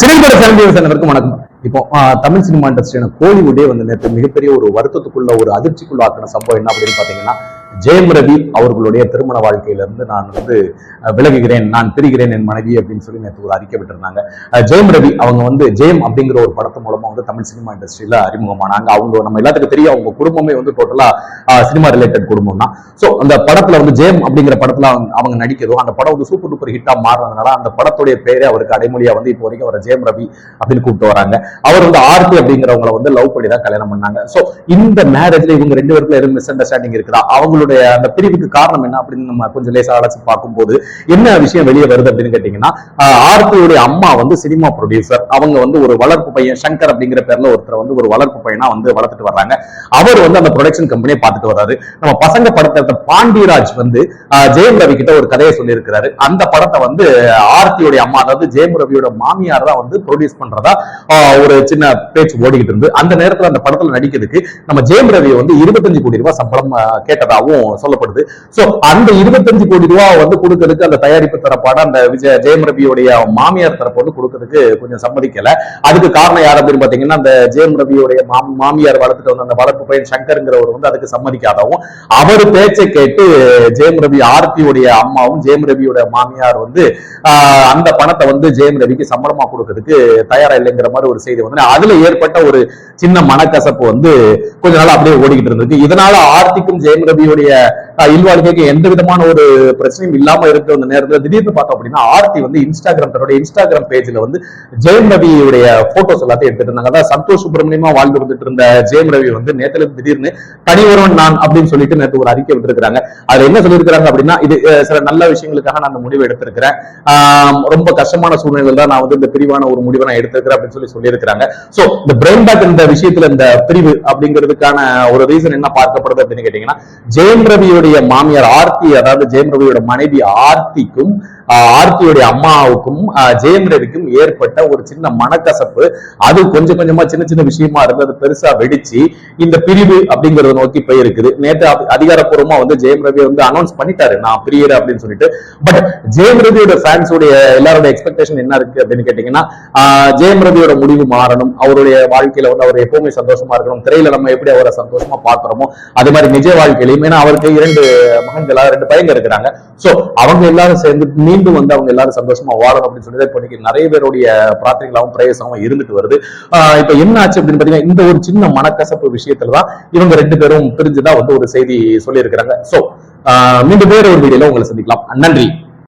சிறைப்பட family வணக்கம். இப்போ Tamil cinema இண்டஸ்ட்ரியான கோலிவுட்டே வந்து நேற்று மிகப்பெரிய ஒரு வருத்தத்துக்குள்ள ஒரு அதிர்ச்சிக்குள்ள ஆக்கின சம்பவம் என்ன அப்படின்னு பாத்தீங்கன்னா ஜெயம் ரவி அவர்களுடைய திருமண வாழ்க்கையிலிருந்து நான் வந்து விலகுகிறேன் நான் பிரிகிறேன் என் மனைவி அப்படின்னு சொல்லி நேற்று ஒரு அறிக்கை விட்டுருந்தாங்க. ஜெயம் ரவி அவங்க வந்து ஜெயம் அப்படிங்கிற ஒரு படத்து மூலமா வந்து தமிழ் சினிமா இண்டஸ்ட்ரியில அறிமுகமானாங்க. அவங்க நம்ம எல்லாத்துக்கும் தெரியும் அவங்க குடும்பமே வந்து டோட்டலா சினிமா ரிலேட்டட் குடும்பம் தான் ஸோ அந்த படத்துல வந்து ஜெயம் அப்படிங்கிற படத்துல அவங்க அவங்க நடிக்கிறதும் அந்த படம் வந்து சூப்பர் டூப்பர் ஹிட்டா மாறினதுனால அந்த படத்துடைய பேரே அவருக்கு அடைமொழியா வந்து இப்போ வரைக்கும் அவர் ஜெயம் ரவி அப்படின்னு கூப்பிட்டு வராங்க. அவர் வந்து ஆர்த்தி அப்படிங்கிறவங்களை வந்து லவ் பண்ணி தான் கல்யாணம் பண்ணாங்க. ஸோ இந்த மேரேஜ்ல இவங்க ரெண்டு பேருக்குள்ள எதுவும் மிஸ் அண்டர்ஸ்டாண்டிங் இருக்குதா? அவங்களுடைய அந்த பிரிவுக்கு காரணம் என்ன அப்படின்னு நம்ம கொஞ்சம் லேசாக அழைச்சி பார்க்கும்போது என்ன விஷயம் வெளியே வருது அப்படின்னு கேட்டீங்கன்னா ஆர்த்தியுடைய அம்மா வந்து சினிமா ப்ரொடியூசர் அவங்க வந்து ஒரு வளர்ப்பு பையன் சங்கர் அப்படிங்கிற பேர்ல ஒருத்தர் வந்து ஒரு வளர்ப்பு பையனா வந்து வளர்த்துட்டு வர்றாங்க. அவர் வந்து அந்த ப்ரொடக்ஷன் கம்பெனியை பார்த்துட்டு வர்றாரு. நம்ம பசங்க படத்தை பாண்டியராஜ் வந்து ஜெயம் ரவி கிட்ட ஒரு கதையை சொல்லியிருக்கிறாரு. அந்த படத்தை வந்து ஆர்த்தியுடைய அம்மா அதாவது ஜெயம் ரவியோட மாமியார் தான் வந்து ப்ரொடியூஸ் பண்றதா ஒரு சின்ன பேச்சு ஓடிக்கிட்டு இருந்து. அந்த நேரத்தில் அந்த படத்துல நடிக்கிறதுக்கு நம்ம ஜெயம் ரவி வந்து இருபத்தஞ்சு கோடி ரூபாய் சம்பளம் கேட்டதாகவும் கேட்டதாகவும் சொல்லப்படுது. சோ அந்த இருபத்தஞ்சு கோடி ரூபா வந்து கொடுக்கறதுக்கு அந்த தயாரிப்பு தரப்பாட அந்த விஜய ஜெயம் ரவியுடைய மாமியார் தரப்பு வந்து கொடுக்கறதுக்கு கொஞ்சம் சம்மதிக்கல. அதுக்கு காரணம் யார் அப்படின்னு பாத்தீங்கன்னா அந்த ஜெயம் ரவியுடைய மாமியார் வளர்த்துட்டு வந்த அந்த வளர்ப்பு பையன் சங்கருங்கிறவர் வந்து அதுக்கு சம்மதிக்காதவும் அவர் பேச்சை கேட்டு ஜெயம் ரவி ஆர்த்தியுடைய அம்மாவும் ஜெயம் ரவியோட மாமியார் வந்து அந்த பணத்தை வந்து ஜெயம் ரவிக்கு சம்பளமா கொடுக்கறதுக்கு தயாரா இல்லைங்கிற மாதிரி ஒரு செய்தி வந்து அதுல ஏற்பட்ட ஒரு சின்ன மனக்கசப்பு வந்து கொஞ்ச நாள் அப்படியே ஓடிக்கிட்டு இருந்திருக்கு. இதனால ஆர்த்திக்கும் ஜெயம் ரவியுடைய இருக்கக்கூடிய இல்வாழ்க்கைக்கு எந்த விதமான ஒரு பிரச்சனையும் இல்லாம இருக்கிற அந்த நேரத்துல திடீர்னு பார்த்தோம் அப்படின்னா ஆர்த்தி வந்து இன்ஸ்டாகிராம் தன்னுடைய இன்ஸ்டாகிராம் பேஜ்ல வந்து ஜெயம் ரவியுடைய போட்டோஸ் எல்லாத்தையும் எடுத்துட்டு இருந்தாங்க. அதான் சந்தோஷ் சுப்பிரமணியமா வாழ்ந்து வந்துட்டு இருந்த ஜெயம் ரவி வந்து நேத்துல திடீர்னு தனி ஒருவன் நான் அப்படின்னு சொல்லிட்டு நேற்று ஒரு அறிக்கை விட்டுருக்காங்க அதுல என்ன சொல்லியிருக்காங்க அப்படின்னா இது சில நல்ல விஷயங்களுக்காக நான் அந்த முடிவை எடுத்திருக்கிறேன். ஆஹ், ரொம்ப கஷ்டமான சூழ்நிலையில் தான் நான் வந்து இந்த பிரிவான ஒரு முடிவை நான் எடுத்திருக்கிறேன் அப்படின்னு சொல்லி சொல்லியிருக்காங்க சோ இந்த பிரெயின் பேக் இந்த விஷயத்துல இந்த பிரிவு அப்படிங்கிறதுக்கான ஒரு ரீசன் என்ன பார்க்கப்படுது அப்படின்னு கேட்டீங்கன்னா ஜெயம் ரவியுடைய மாமியார் ஆர்த்தி அதாவது ஜெயம் ரவியோட மனைவி ஆர்த்திக்கும் ஆர்த்தியுடைய அம்மாவுக்கும் ஜெயம் ரவிக்கும் ஏற்பட்ட ஒரு சின்ன மனக்கசப்பு. அது கொஞ்சம் கொஞ்சமா சின்ன சின்ன விஷயமா இருந்து அது பெருசா வெடிச்சு இந்த பிரிவு அப்படிங்கறத நோக்கி போயிருக்குது. நேற்று அதிகாரப்பூர்வமா வந்து ஜெயம் ரவி வந்து அனௌன்ஸ் பண்ணிட்டாரு. நான் பிரியர் அப்படின்னு சொல்லிட்டு. பட் ஜெயம் ரவியோட ஃபேன்ஸோட எல்லாரோட எக்ஸ்பெக்டேஷன் என்ன இருக்கு அப்படின்னு கேட்டீங்கன்னா ஜெயம் ரவியோட முடிவு மாறணும். அவருடைய வாழ்க்கையில வந்து அவர் எப்பவுமே சந்தோஷமா இருக்கணும். திரையில நம்ம எப்படி அவரை சந்தோஷமா பாக்குறோமோ அதே மாதிரி நிஜ வாழ்க்கையிலையும். ஏன்னா அவருக்கு இரண்டு மகன்களா ரெண்டு பையங்க இருக்கிறாங்க. சோ அவங்க எல்லாரும் சேர்ந்து மீண்டும் வந்து அவங்க எல்லாரும் சந்தோஷமா வாழணும் அப்படின்னு சொல்லி இப்போ நிறைய பேருடைய பிரார்த்தனைகளாகவும் பிரேயசாவும் இருந்துட்டு வருது. ஆஹ் இப்ப என்ன ஆச்சு அப்படின்னு பாத்தீங்கன்னா இந்த ஒரு சின்ன மனக்கசப்பு விஷயத்துல தான் இவங்க ரெண்டு பேரும் பிரிஞ்சுதான் வந்து ஒரு செய்தி சொல்லியிருக்கிறாங்க. சோ மீண்டும் வேற ஒரு வீடியோல உங்களை சந்திக்கலாம். நன்றி.